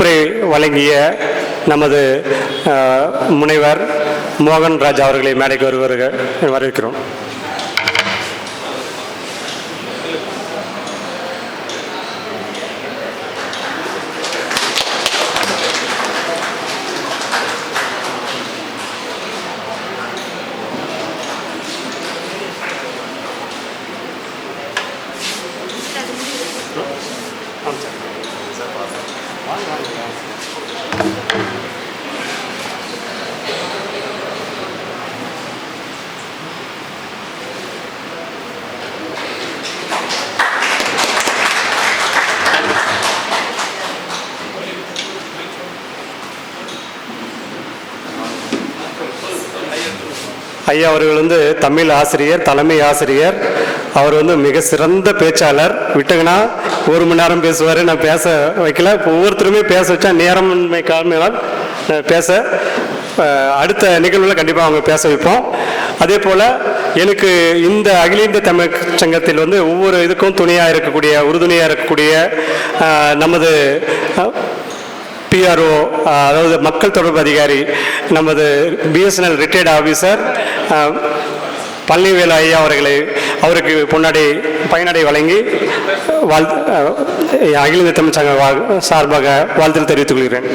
வகுப்புரை வழங்கிய நமது முனைவர் மோகன் ராஜ் அவர்களை மேடைக்கு வருவர்கள் வரவேற்கிறோம் ஐயா அவர்கள் வந்து தமிழ் ஆசிரியர் தலைமை ஆசிரியர். அவர் வந்து மிக சிறந்த பேச்சாளர். விட்டுங்கன்னா ஒரு மணி நேரம் பேசுவார். நான் பேச வைக்கல. இப்போ ஒவ்வொருத்தருமே பேச வச்சா நேரமின்மை காரணம் நான் பேச அடுத்த நிகழ்வில் கண்டிப்பாக அவங்க பேச வைப்போம். அதே போல் எனக்கு இந்த அகில இந்திய தமிழ் சங்கத்தில் வந்து ஒவ்வொரு இதுக்கும் துணையாக இருக்கக்கூடிய உறுதுணையாக இருக்கக்கூடிய நமது பிஆர்ஓ அதாவது மக்கள் தொடர்பு அதிகாரி நமது பிஎஸ்என்எல் ரிட்டையர்ட் ஆஃபீஸர் பழனிவேலு ஐயா அவர்களை அவருக்கு பொன்னாடி பயனடை வழங்கி வாழ் அகில இந்திய தமிழ் சங்க சார்பாக வாழ்த்து தெரிவித்துக் கொள்கிறேன்.